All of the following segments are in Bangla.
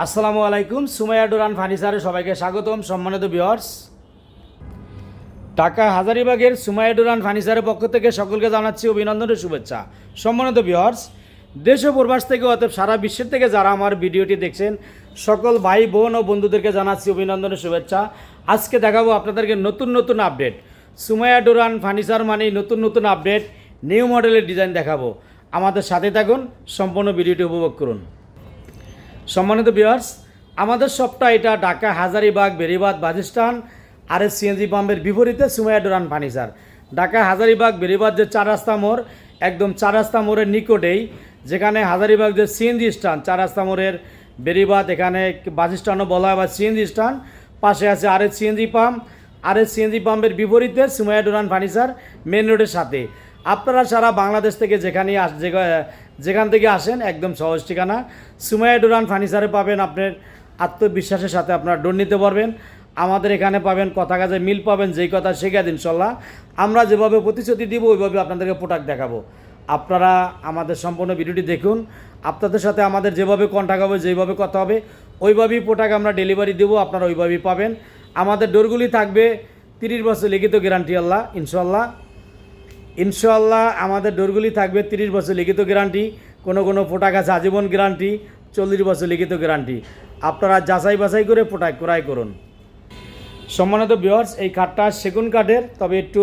আসসালামু আলাইকুম, সুমাইয়া ডোরান ফার্নিচারে সবাইকে স্বাগতম, সম্মানিত বিয়ার্স ঢাকা হাজারিবাগের সুমাইয়া ডোরান ফার্নিচারের পক্ষ থেকে সকলকে জানাচ্ছি অভিনন্দন ও শুভেচ্ছা। সম্মানিত বিয়ার্স দেশ ও প্রবাস থেকে অতএব সারা বিশ্বের থেকে যারা আমার ভিডিওটি দেখছেন, সকল ভাই, বোন ও বন্ধুদেরকে জানাচ্ছি অভিনন্দন ও শুভেচ্ছা। আজকে দেখাবো আপনাদেরকে নতুন নতুন আপডেট সুমাইয়া ডোরান ফার্নিচার মানে নতুন নতুন আপডেট নিউ মডেলের ডিজাইন দেখাবো। আমাদের সাথে থাকুন, সম্পূর্ণ ভিডিওটি উপভোগ করুন। সম্মানিত বিয়ার্স আমাদের সবটা এটা ঢাকা, হাজারিবাগ বেরিবাদ বাজিস্তান আর এস সিএনজি পাম্পের বিপরীতে Sumaiya door and furniture Dhaka, Hazaribagh Beribadh যে চার রাস্তা মোড়, একদম চার রাস্তা মোড়ের নিকটেই, যেখানে হাজারিবাগ যে সিএনজি স্ট্যান্ড চার রাস্তা মোড়ের বেরিবাদ এখানে বাজিস্টানও বলা হয় বা সিএনজি স্টান পাশে আছে R S CNG pump. R S CNG পাম্পের বিপরীতে সুমাইয়া ডোরান ফার্নিচার মেন রোডের সাথে। আপনারা সারা বাংলাদেশ থেকে যেখানেই আস যেখান থেকে আসেন, একদম সহজ ঠিকানা। সুমাইয়া ডোরান ফার্নিচারে পাবেন আপনার আত্মবিশ্বাসের সাথে আপনারা ডোর নিতে পারবেন। আমাদের এখানে পাবেন কথা কাজে মিল পাবেন, যেই কথা শেখা দিন, ইনশাল্লাহ। আমরা যেভাবে প্রতিশ্রুতি দিব, ওইভাবে আপনাদেরকে প্রোডাক্ট দেখাবো। আপনারা আমাদের সম্পূর্ণ ভিডিওটি দেখুন। আপনাদের সাথে আমাদের যেভাবে কন্ট্যাক্ট হবে, যেভাবে কথা হবে, ওইভাবেই প্রোডাক্ট আমরা ডেলিভারি দেবো, আপনারা ওইভাবেই পাবেন। আমাদের ডোরগুলি থাকবে তিরিশ বছর লিখিত গ্যারান্টি আল্লাহ, ইনশাল্লাহ। ইনশাল্লাহ আমাদের ডোরগুলি থাকবে তিরিশ বছর লিখিত গ্যারান্টি, কোনো কোনো প্রোডাক্ট আছে আজীবন গ্যারান্টি, চল্লিশ বছর লিখিত গ্যারান্টি। আপনারা যাচাই বাছাই করে প্রোডাক্ট ক্রয় করুন। সম্মানিত বিয়ার্স এই কাঠটা সেগুন কাঠের, তবে একটু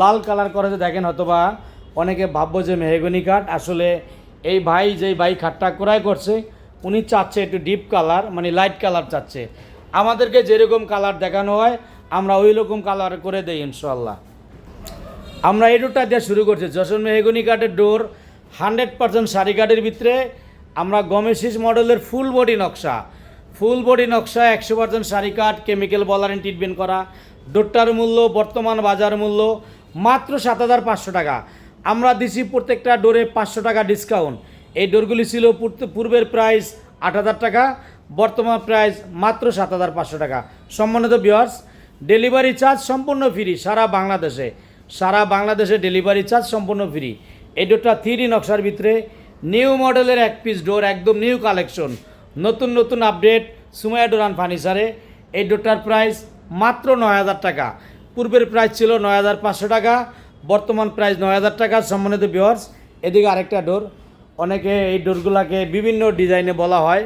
লাল কালার করেছে দেখেন হয়তোবা অনেকে ভাববো যে মেহগনি কাঠ। আসলে এই ভাই যেই ভাই খাটটা ক্রয় করছে, উনি চাচ্ছে একটু ডিপ কালার মানে লাইট কালার চাচ্ছে। আমাদেরকে যেরকম কালার দেখানো হয়, আমরা ওই রকম কালার করে দেই ইনশাল্লাহ আমরা এই ডোরটা দিয়ে শুরু করছি। যশোর মেহগনি কাঠের ডোর হান্ড্রেড পার্সেন্ট শাড়ি কাঠের ভিতরে আমরা গমেশিস মডেলের ফুল বডি নকশা। ফুল বডি নকশা, একশো পার্সেন্ট শাড়ি কাঠ কেমিক্যাল বলারেন ট্রিটমেন্ট করা। ডোরটার মূল্য, বর্তমান বাজার মূল্য মাত্র সাত হাজার পাঁচশো টাকা। আমরা দিছি প্রত্যেকটা ডোরে পাঁচশো টাকা ডিসকাউন্ট এই ডোরগুলি ছিল পূর্বের প্রাইস আট হাজার টাকা, বর্তমান প্রাইস মাত্র সাত হাজার পাঁচশো টাকা। সম্মানিত বিয়ার্স ডেলিভারি চার্জ সম্পূর্ণ ফ্রি সারা বাংলাদেশে। সারা বাংলাদেশে ডেলিভারি চার্জ সম্পূর্ণ ফ্রি এই ডোরটা থ্রি নকশার ভিতরে নিউ মডেলের এক পিস ডোর একদম নিউ কালেকশন নতুন নতুন আপডেট সুমায়া ডোরান ফার্নিচারে এই ডোরটার প্রাইস মাত্র নয় হাজার টাকা। পূর্বের প্রাইস ছিল নয় হাজার পাঁচশো টাকা, বর্তমান প্রাইস নয় হাজার টাকা, সম্মানিত বিয়ার্স এদিকে আরেকটা ডোর অনেকে এই ডোরগুলোকে বিভিন্ন ডিজাইনে বলা হয়।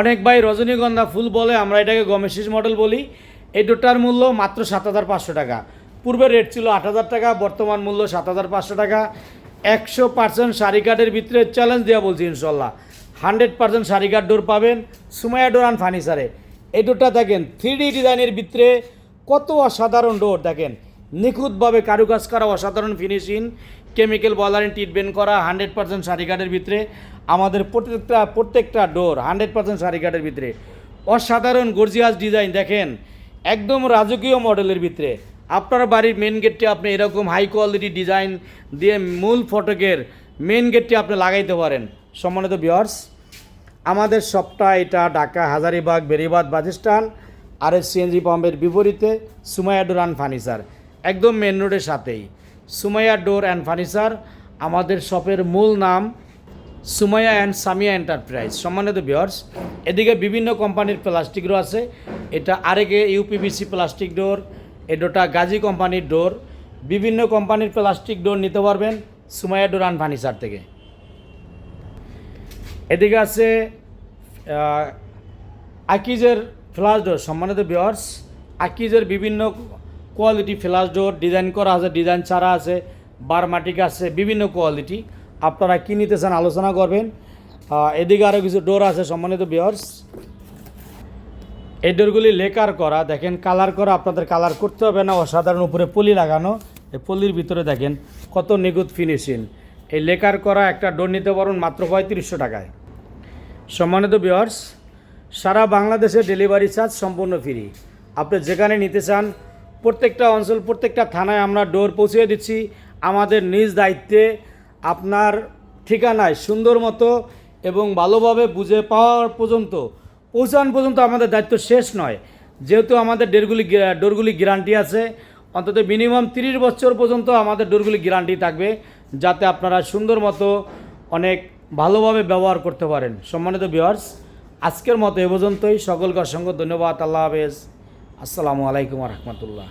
অনেক ভাই রজনীগন্ধা ফুল বলে, আমরা এটাকে গমেশিস মডেল বলি। এই ডোটার মূল্য মাত্র সাত হাজার পাঁচশো টাকা। পূর্বের রেট ছিল আট হাজার টাকা, বর্তমান মূল্য সাত হাজার পাঁচশো টাকা। একশো পার্সেন্ট শাড়ি কার্ডের ভিতরে চ্যালেঞ্জ দেওয়া বলছি ইনশাল্লাহ। Hundred percent sari card door পাবেন সুমায়া ডোর অ্যান্ড ফার্নিচারে এই ডোরটা দেখেন থ্রি ডিজাইনের ভিতরে কত অসাধারণ ডোর দেখেন। নিখুঁতভাবে কারুকাজ করা অসাধারণ ফিনিশিং কেমিক্যাল বলারিং ট্রিটমেন্ট করা হান্ড্রেড পার্সেন্ট শাড়ি কার্ডের ভিতরে আমাদের প্রত্যেকটা প্রত্যেকটা ডোর হান্ড্রেড পার্সেন্ট শাড়ি কার্ডের ভিতরে। অসাধারণ গর্জিয়াস ডিজাইন দেখেন, একদম রাজকীয় মডেলের ভিতরে। আপনার বাড়ির মেন গেটটি আপনি এরকম হাই কোয়ালিটি ডিজাইন দিয়ে মূল ফটকের মেন গেটটি আপনি লাগাইতে পারেন। সম্মানিত বিয়ার্স আমাদের সবটা এটা ঢাকা, হাজারিবাগ বেরিবাদ বাজিস্তান আর এস সিএনজি পাম্পের বিপরীতে সুমাইয়া ডোর অ্যান্ড ফার্নিচার একদম মেন রোডের সাথেই। সুমাইয়া ডোর অ্যান্ড ফার্নিচার আমাদের শপের মূল নাম সুমাইয়া অ্যান্ড সামিয়া এন্টারপ্রাইজ সম্মানিত বিয়ার্স এদিকে বিভিন্ন কোম্পানির প্লাস্টিক ডোর আছে। এটা আরেকে ইউপিবিসি প্লাস্টিক ডোর এ ডোরটা গাজী কোম্পানির ডোর, বিভিন্ন কোম্পানির প্লাস্টিক ডোর নিতে পারবেন সুমাইয়া ডোর অ্যান্ড ফার্নিচার থেকে। এদিকে আছে আকিজের ফ্লাশ ডোর, সম্মানিত বিয়ার্স আকিজের বিভিন্ন কোয়ালিটি ফ্লাশ ডোর ডিজাইন করা আছে ডিজাইন ছাড়া আছে বারমাটিক আছে, বিভিন্ন কোয়ালিটি আপনারা কী নিতে চান আলোচনা করবেন। এদিকে আরও কিছু ডোর আছে, সম্মানিত বিয়ার্স এই ডোরগুলি লেকার করা, দেখেন কালার করা, আপনাদের কালার করতে হবে না, অসাধারণ উপরে পলি লাগানো। এই পলির ভিতরে দেখেন কত নিখুঁত ফিনিশিং এই লেকার করা একটা ডোর নিতে পারুন মাত্র পঁয়ত্রিশশো টাকায়। সম্মানিত বিয়ার্স সারা বাংলাদেশে ডেলিভারি চার্জ সম্পূর্ণ ফ্রি আপনি যেখানে নিতে চান, প্রত্যেকটা অঞ্চল, প্রত্যেকটা থানায় আমরা ডোর পৌঁছে দিচ্ছি। আমাদের নিজ দায়িত্বে, আপনার ঠিকানায় সুন্দর মতো এবং ভালোভাবে বুঝে পাওয়ার পর্যন্ত পৌঁছান পর্যন্ত আমাদের দায়িত্ব শেষ নয়। যেহেতু আমাদের ডোরগুলি ডোরগুলি গ্যারান্টি আছে, অন্তত মিনিমাম তিরিশ বছর পর্যন্ত আমাদের ডোরগুলি গ্যারান্টি থাকবে, যাতে আপনারা সুন্দর মতো অনেক ভালোভাবে ব্যবহার করতে পারেন। সম্মানিত ভিওয়ার্স আজকের মতো এ পর্যন্তই। সকলকে অসংখ্য ধন্যবাদ। আল্লাহ হাফেজ। আসসালামু আলাইকুম রহমতুল্লাহ।